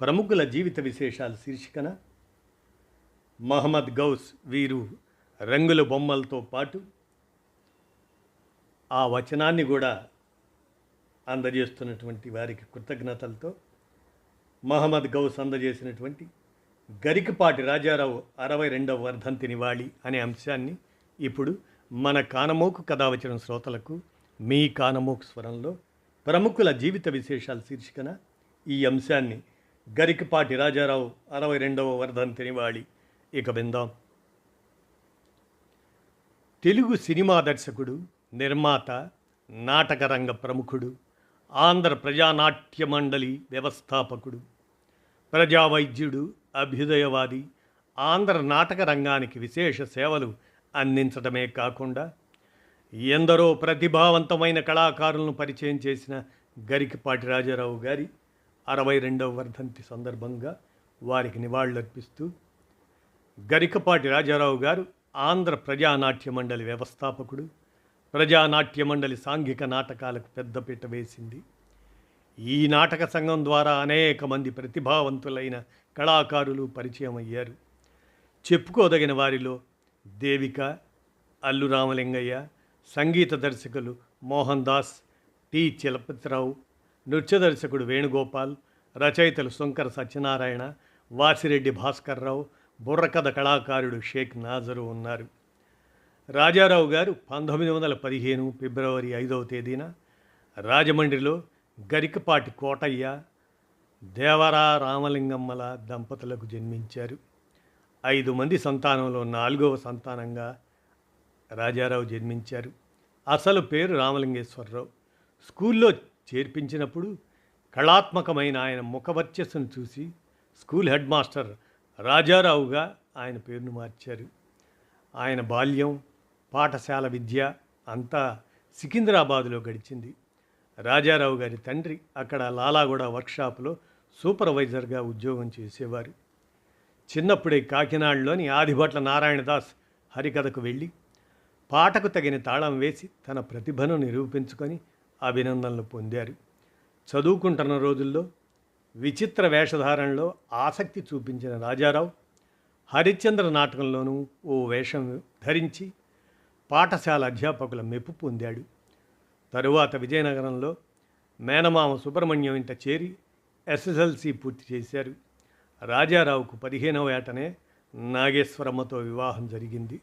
ప్రముఖుల జీవిత విశేషాలు శీర్షికన మహమ్మద్ గౌస్ వీరు రంగుల బొమ్మలతో పాటు ఆ వచనాన్ని కూడా అందజేస్తున్నటువంటి వారికి కృతజ్ఞతలతో మహమ్మద్ గౌస్ అందజేసినటువంటి గరికపాటి రాజారావు అరవై రెండవ వర్ధంతి నివాళి అనే అంశాన్ని ఇప్పుడు మన కానమోకు కథావచనం శ్రోతలకు మీ కానమోకు స్వరంలో ప్రముఖుల జీవిత విశేషాల శీర్షికన ఈ అంశాన్ని గరికపాటి రాజారావు అరవై రెండవ వర్ధంతి తినివాళి. ఇక విందాం. తెలుగు సినిమా దర్శకుడు నిర్మాత నాటకరంగ ప్రముఖుడు ఆంధ్ర ప్రజానాట్య మండలి వ్యవస్థాపకుడు ప్రజా వైద్యుడు అభ్యుదయవాది ఆంధ్ర నాటక రంగానికి విశేష సేవలు అందించడమే కాకుండా ఎందరో ప్రతిభావంతమైన కళాకారులను పరిచయం చేసిన గరికపాటి రాజారావు గారి అరవై రెండవ వర్ధంతి సందర్భంగా వారికి నివాళులర్పిస్తూ గరికపాటి రాజారావు గారు ఆంధ్ర ప్రజానాట్య మండలి వ్యవస్థాపకుడు ప్రజానాట్య మండలి సాంఘిక నాటకాలకు పెద్దపీట వేసింది. ఈ నాటక సంఘం ద్వారా అనేక మంది ప్రతిభావంతులైన కళాకారులు పరిచయం అయ్యారు. చెప్పుకోదగిన వారిలో దేవిక అల్లు రామలింగయ్య సంగీత దర్శకులు మోహన్ దాస్ టి చలపతిరావు నృత్య దర్శకుడు వేణుగోపాల్ రచయితలు శంకర సత్యనారాయణ వాసిరెడ్డి భాస్కర్రావు బుర్రకథ కళాకారుడు షేక్ నాజరు ఉన్నారు. రాజారావు గారు పంతొమ్మిది వందల పదిహేను ఫిబ్రవరి ఐదవ తేదీన రాజమండ్రిలో గరికపాటి కోటయ్య దేవరా రామలింగమ్మల దంపతులకు జన్మించారు. ఐదు మంది సంతానంలో నాలుగవ సంతానంగా రాజారావు జన్మించారు. అసలు పేరు రామలింగేశ్వరరావు. స్కూల్లో చేర్పించినప్పుడు కళాత్మకమైన ఆయన ముఖవర్చస్సును చూసి స్కూల్ హెడ్ మాస్టర్ రాజారావుగా ఆయన పేరును మార్చారు. ఆయన బాల్యం పాఠశాల విద్య అంతా సికింద్రాబాదులో గడిచింది. రాజారావు గారి తండ్రి అక్కడ లాలాగూడ వర్క్షాప్లో సూపర్వైజర్గా ఉద్యోగం చేసేవారు. చిన్నప్పుడే కాకినాడలోని ఆదిభట్ల నారాయణదాస్ హరికథకు వెళ్ళి పాటకు తగిన తాళం వేసి తన ప్రతిభను నిరూపించుకొని అభినందనలు పొందారు. చదువుకుంటున్న రోజుల్లో విచిత్ర వేషధారణలో ఆసక్తి చూపించిన రాజారావు హరిశ్చంద్ర నాటకంలోనూ ఓ వేషం ధరించి పాఠశాల అధ్యాపకుల మెప్పు పొందాడు. తరువాత విజయనగరంలో మేనమామ సుబ్రహ్మణ్యం ఇంట చేరి ఎస్ఎస్ఎల్సి పూర్తి చేశారు. రాజారావుకు పదిహేనవ ఏటనే నాగేశ్వరమ్మతో వివాహం జరిగింది.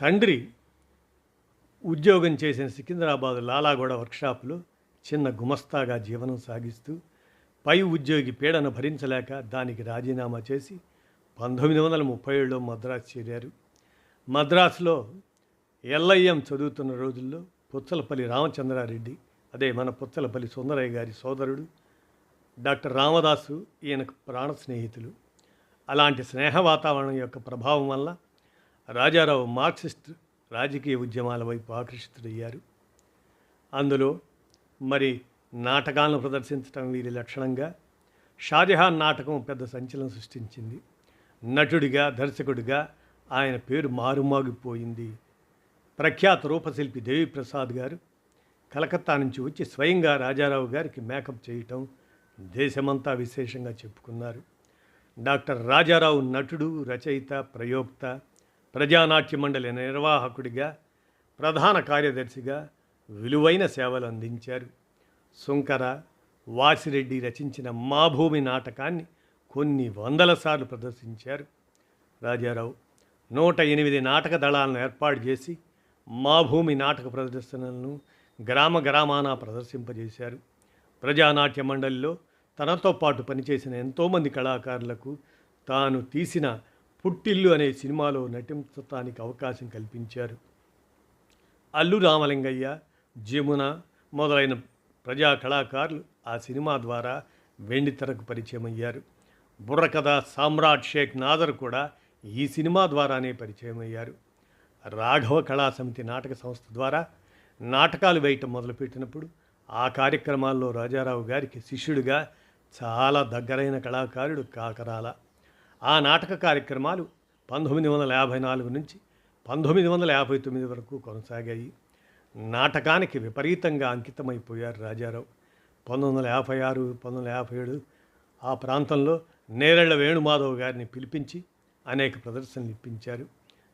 తండ్రి ఉద్యోగం చేసిన సికింద్రాబాద్ లాలాగూడ వర్క్షాపులో చిన్న గుమస్తాగా జీవనం సాగిస్తూ పై ఉద్యోగి పీడన భరించలేక దానికి రాజీనామా చేసి పంతొమ్మిది వందల ముప్పై ఏడులో మద్రాసు చేరారు. మద్రాసులో ఎల్ఐఎం చదువుతున్న రోజుల్లో పుచ్చలపల్లి రామచంద్రారెడ్డి అదే మన పుచ్చలపల్లి సుందరయ్య గారి సోదరుడు డాక్టర్ రామదాసు ఈయనకు ప్రాణ స్నేహితులు. అలాంటి స్నేహ వాతావరణం యొక్క ప్రభావం వల్ల రాజారావు మార్క్సిస్ట్ రాజకీయ ఉద్యమాల వైపు ఆకర్షితుడయ్యారు. అందులో మరి నాటకాలను ప్రదర్శించడం వీరి లక్షణంగా షాజహాన్ నాటకం పెద్ద సంచలనం సృష్టించింది. నటుడిగా దర్శకుడిగా ఆయన పేరు మారుమాగిపోయింది. ప్రఖ్యాత రూపశిల్పి దేవిప్రసాద్ గారు కలకత్తా నుంచి వచ్చి స్వయంగా రాజారావు గారికి మేకప్ చేయటం దేశమంతా విశేషంగా చెప్పుకున్నారు. డాక్టర్ రాజారావు నటుడు రచయిత ప్రయోక్త ప్రజానాట్య మండలి నిర్వాహకుడిగా ప్రధాన కార్యదర్శిగా విలువైన సేవలు అందించారు. సుంకర వాసిరెడ్డి రచించిన మా భూమి నాటకాన్ని కొన్ని వందల సార్లు ప్రదర్శించారు. రాజారావు నూట ఎనిమిది నాటక దళాలను ఏర్పాటు చేసి మా భూమి నాటక ప్రదర్శనలను గ్రామ గ్రామాన ప్రదర్శింపజేశారు. ప్రజానాట్య మండలిలో తనతో పాటు పనిచేసిన ఎంతోమంది కళాకారులకు తాను తీసిన పుట్టిల్లు అనే సినిమాలో నటించటానికి అవకాశం కల్పించారు. అల్లు రామలింగయ్య జమున మొదలైన ప్రజా కళాకారులు ఆ సినిమా ద్వారా వెండి తెరకు పరిచయం అయ్యారు బుర్రకథ సామ్రాట్ షేక్ నాదర్ కూడా ఈ సినిమా ద్వారానే పరిచయం అయ్యారు రాఘవ కళా సమితి నాటక సంస్థ ద్వారా నాటకాలు వేయటం మొదలుపెట్టినప్పుడు ఆ కార్యక్రమాల్లో రాజారావు గారికి శిష్యుడిగా చాలా దగ్గరైన కళాకారుడు కాకరాల ఆ నాటక కార్యక్రమాలు పంతొమ్మిది వందల యాభై నాలుగు నుంచి పంతొమ్మిది వందల యాభై తొమ్మిది వరకు కొనసాగాయి. నాటకానికి విపరీతంగా అంకితమైపోయారు రాజారావు. పంతొమ్మిది వందల యాభై ఆరు పంతొమ్మిది వందల యాభై ఏడు ఆ ప్రాంతంలో నేరెళ్ళ వేణుమాధవ్ గారిని పిలిపించి అనేక ప్రదర్శనలు ఇప్పించారు.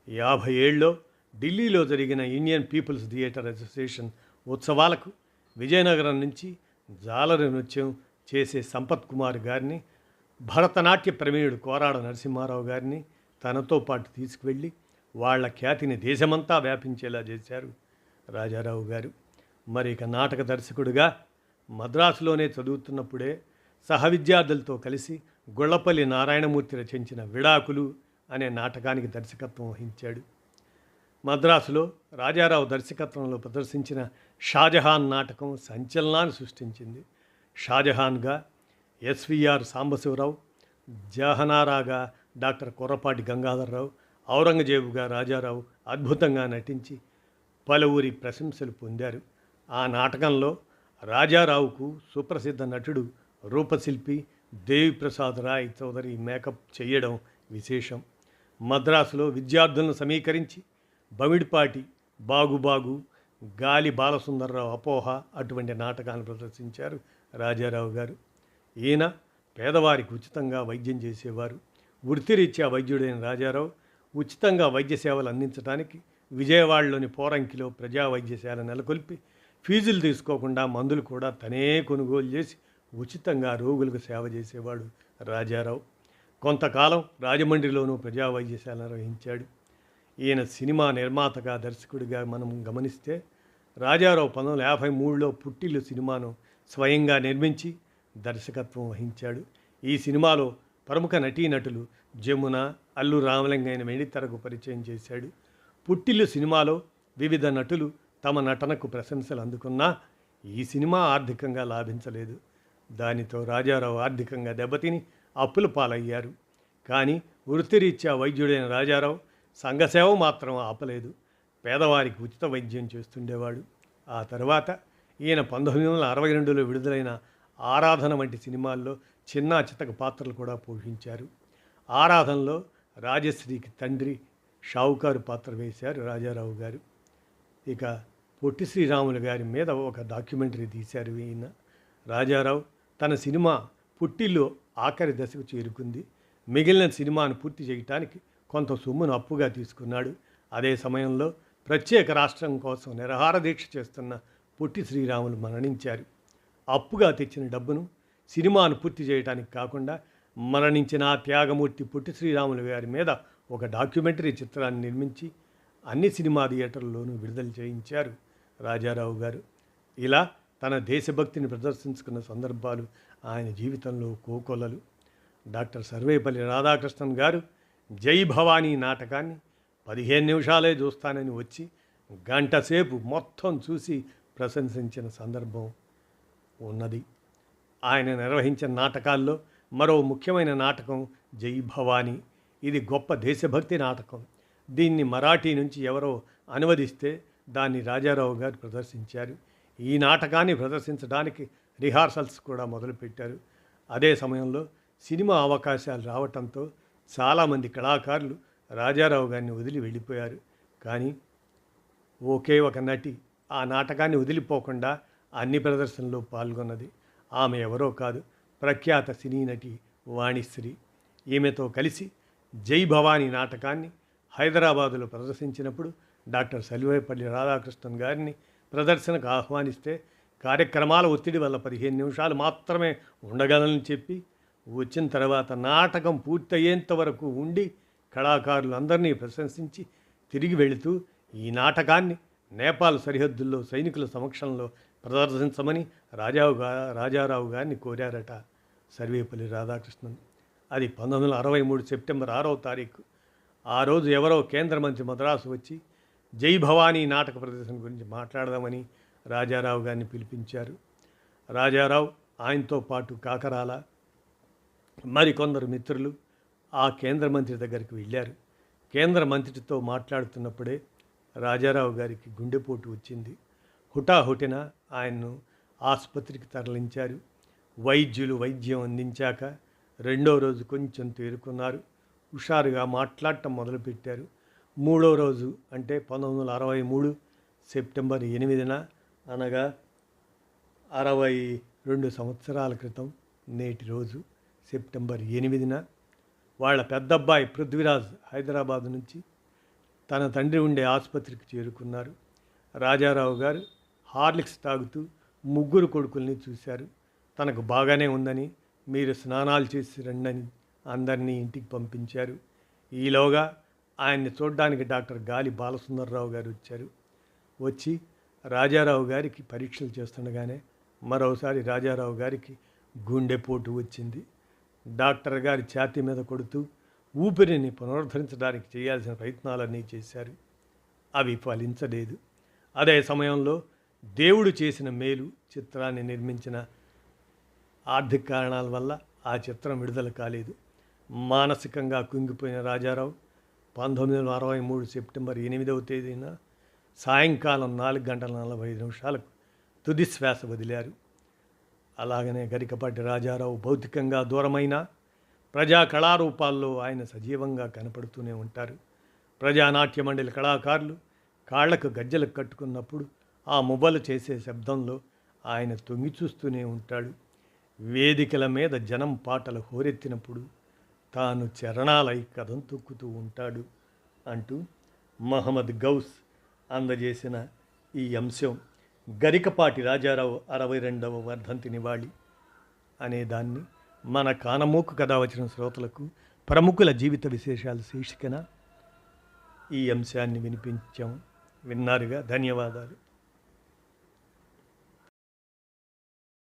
యాభై ఏళ్ళలో ఢిల్లీలో జరిగిన ఇండియన్ పీపుల్స్ థియేటర్ అసోసియేషన్ ఉత్సవాలకు విజయనగరం నుంచి జాలరి నృత్యం చేసే సంపత్ కుమార్ గారిని భరతనాట్య ప్రవీణుడు కోరాడ నరసింహారావు గారిని తనతో పాటు తీసుకువెళ్ళి వాళ్ళ ఖ్యాతిని దేశమంతా వ్యాపించేలా చేశారు రాజారావు గారు. మరి ఇక నాటక దర్శకుడిగా మద్రాసులోనే చదువుతున్నప్పుడే సహ విద్యార్థులతో కలిసి గొళ్ళపల్లి నారాయణమూర్తి రచించిన విడాకులు అనే నాటకానికి దర్శకత్వం వహించాడు. మద్రాసులో రాజారావు దర్శకత్వంలో ప్రదర్శించిన షాజహాన్ నాటకం సంచలనాన్ని సృష్టించింది. షాజహాన్గా ఎస్విఆర్ సాంబశివరావు జహనారాగా డాక్టర్ కొర్రపాటి గంగాధరరావు ఔరంగజేబుగా రాజారావు అద్భుతంగా నటించి పలువురి ప్రశంసలు పొందారు. ఆ నాటకంలో రాజారావుకు సుప్రసిద్ధ నటుడు రూపశిల్పి దేవిప్రసాద్ రాయ్ చౌదరి మేకప్ చేయడం విశేషం. మద్రాసులో విద్యార్థులను సమీకరించి బమిడిపాటి బాగుబాగు గాలి బాలసుందర్రావు అపోహ అటువంటి నాటకాన్ని ప్రదర్శించారు రాజారావు గారు. ఈయన పేదవారికి ఉచితంగా వైద్యం చేసేవారు. వృత్తిరీత్యా వైద్యుడైన రాజారావు ఉచితంగా వైద్య సేవలు అందించడానికి విజయవాడలోని పోరంకిలో ప్రజా వైద్యశాల నెలకొల్పి ఫీజులు తీసుకోకుండా మందులు కూడా తనే కొనుగోలు చేసి ఉచితంగా రోగులకు సేవ చేసేవాడు రాజారావు. కొంతకాలం రాజమండ్రిలోనూ ప్రజా వైద్యశాల నిర్వహించాడు. ఈయన సినిమా నిర్మాతగా దర్శకుడిగా మనం గమనిస్తే రాజారావు పంతొమ్మిది వందల యాభై మూడులో పుట్టిల్లు సినిమాను స్వయంగా నిర్మించి దర్శకత్వం వహించాడు. ఈ సినిమాలో ప్రముఖ నటీనటులు జమున అల్లు రామలింగైన వెండితెరకు పరిచయం చేశాడు. పుట్టిల్లు సినిమాలో వివిధ నటులు తమ నటనకు ప్రశంసలు అందుకున్నా ఈ సినిమా ఆర్థికంగా లాభించలేదు. దానితో రాజారావు ఆర్థికంగా దెబ్బతిని అప్పుల పాలయ్యారు. కానీ వృత్తిరీత్యా వైద్యుడైన రాజారావు సంఘసేవ మాత్రం ఆపలేదు. పేదవారికి ఉచిత వైద్యం చేస్తుండేవాడు. ఆ తర్వాత ఈయన పంతొమ్మిది వందల అరవై రెండులో విడుదలైన ఆరాధన వంటి సినిమాల్లో చిన్న చితక పాత్రలు కూడా పోషించారు. ఆరాధనలో రాజశ్రీకి తండ్రి షావుకారు పాత్ర వేశారు రాజారావు గారు. ఇక పొట్టి శ్రీరాములు గారి మీద ఒక డాక్యుమెంటరీ తీశారు ఈయన. రాజారావు తన సినిమా పుట్టిల్లో ఆఖరి దశకు చేరుకుంది. మిగిలిన సినిమాను పూర్తి చేయటానికి కొంత సొమ్మును అప్పుగా తీసుకున్నాడు. అదే సమయంలో ప్రత్యేక రాష్ట్రం కోసం నిరహార దీక్ష చేస్తున్న పొట్టి శ్రీరాములు మరణించారు. అప్పుగా తెచ్చిన డబ్బును సినిమాను పూర్తి చేయడానికి కాకుండా మరణించిన త్యాగమూర్తి పొట్టి శ్రీరాములు గారి మీద ఒక డాక్యుమెంటరీ చిత్రాన్ని నిర్మించి అన్ని సినిమా థియేటర్లలోనూ విడుదల చేయించారు రాజారావు గారు. ఇలా తన దేశభక్తిని ప్రదర్శించుకున్న సందర్భాలు ఆయన జీవితంలో కోకొలలు. డాక్టర్ సర్వేపల్లి రాధాకృష్ణన్ గారు జై భవానీ నాటకాన్ని పదిహేను నిమిషాలే చూస్తానని వచ్చి గంటసేపు మొత్తం చూసి ప్రశంసించిన సందర్భం ఉన్నది. ఆయన నిర్వహించిన నాటకాల్లో మరో ముఖ్యమైన నాటకం జై భవానీ. ఇది గొప్ప దేశభక్తి నాటకం. దీన్ని మరాఠీ నుంచి ఎవరో అనువదిస్తే దాన్ని రాజారావు గారు ప్రదర్శించారు. ఈ నాటకాన్ని ప్రదర్శించడానికి రిహార్సల్స్ కూడా మొదలుపెట్టారు. అదే సమయంలో సినిమా అవకాశాలు రావటంతో చాలామంది కళాకారులు రాజారావు గారిని వదిలి వెళ్ళిపోయారు. కానీ ఒకే ఒక నటి ఆ నాటకాన్ని వదిలిపోకుండా అన్ని ప్రదర్శనలో పాల్గొన్నది. ఆమె ఎవరో కాదు ప్రఖ్యాత సినీ నటి వాణిశ్రీ. ఈమెతో కలిసి జై భవానీ నాటకాన్ని హైదరాబాదులో ప్రదర్శించినప్పుడు డాక్టర్ సలివేపల్లి రాధాకృష్ణన్ గారిని ప్రదర్శనకు ఆహ్వానిస్తే కార్యక్రమాల ఒత్తిడి వల్ల పదిహేను నిమిషాలు మాత్రమే ఉండగలని చెప్పి వచ్చిన తర్వాత నాటకం పూర్తయ్యేంత వరకు ఉండి కళాకారులందరినీ ప్రశంసించి తిరిగి వెళుతూ ఈ నాటకాన్ని నేపాల్ సరిహద్దుల్లో సైనికుల సమక్షంలో ప్రదర్శించమని రాజావు రాజారావు గారిని కోరారట సర్వేపల్లి రాధాకృష్ణన్. అది పంతొమ్మిది వందల అరవై మూడు సెప్టెంబర్ ఆరవ తారీఖు. ఆ రోజు ఎవరో కేంద్ర మంత్రి మద్రాసు వచ్చి జై భవానీ నాటక ప్రదర్శన గురించి మాట్లాడదామని రాజారావు గారిని పిలిపించారు. రాజారావు ఆయనతో పాటు కాకరాల మరికొందరు మిత్రులు ఆ కేంద్ర మంత్రి దగ్గరికి వెళ్ళారు. కేంద్ర మంత్రితో మాట్లాడుతున్నప్పుడే రాజారావు గారికి గుండెపోటు వచ్చింది. హుటాహుటిన ఆయన్ను ఆసుపత్రికి తరలించారు. వైద్యులు వైద్యం అందించాక రెండో రోజు కొంచెం తేరుకున్నారు. హుషారుగా మాట్లాడటం మొదలుపెట్టారు. మూడో రోజు అంటే పంతొమ్మిది వందల అరవై మూడు సెప్టెంబర్ ఎనిమిదిన అనగా అరవై రెండు సంవత్సరాల క్రితం నేటి రోజు సెప్టెంబర్ ఎనిమిదిన వాళ్ళ పెద్దబ్బాయి పృథ్వీరాజ్ హైదరాబాద్ నుంచి తన తండ్రి ఉండే ఆసుపత్రికి చేరుకున్నారు. రాజారావు గారు హార్లిక్స్ తాగుతూ ముగ్గురు కొడుకుల్ని చూశారు. తనకు బాగానే ఉందని మీరు స్నానాలు చేసి రండని అందరినీ ఇంటికి పంపించారు. ఈలోగా ఆయన్ని చూడడానికి డాక్టర్ గాలి బాలసుందర్రావు గారు వచ్చారు. వచ్చి రాజారావు గారికి పరీక్షలు చేస్తుండగానే మరోసారి రాజారావు గారికి గుండెపోటు వచ్చింది. డాక్టర్ గారి ఛాతీ మీద కొడుతూ ఊపిరిని పునరుద్ధరించడానికి చేయాల్సిన ప్రయత్నాలన్నీ చేశారు. అవి ఫలించలేదు. అదే సమయంలో దేవుడు చేసిన మేలు చిత్రాన్ని నిర్మించిన ఆర్థిక కారణాల వల్ల ఆ చిత్రం విడుదల కాలేదు. మానసికంగా కుంగిపోయిన రాజారావు పంతొమ్మిది వందల అరవై మూడు సెప్టెంబర్ ఎనిమిదవ తేదీన సాయంకాలం నాలుగు గంటల నలభై ఐదు నిమిషాలకు తుది శ్వాస వదిలారు. అలాగనే గరికపాటి రాజారావు భౌతికంగా దూరమైన ప్రజా కళారూపాల్లో ఆయన సజీవంగా కనపడుతూనే ఉంటారు. ప్రజానాట్య మండలి కళాకారులు కాళ్ళకు గజ్జలు కట్టుకున్నప్పుడు ఆ మువ్వలు చేసే శబ్దంలో ఆయన తొంగి చూస్తూనే ఉంటాడు. వేదికల మీద జనం పాటలు హోరెత్తినప్పుడు తాను చరణాలై కథం తొక్కుతూ ఉంటాడు అంటూ మహమ్మద్ గౌస్ అందజేసిన ఈ అంశం గరికపాటి రాజారావు అరవై రెండవ వర్ధంతి నివాళి అనేదాన్ని మన కానమూకు కథ వచ్చిన శ్రోతలకు ప్రముఖుల జీవిత విశేషాలు శీర్షికన ఈ అంశాన్ని వినిపించాం. విన్నారుగా? ధన్యవాదాలు.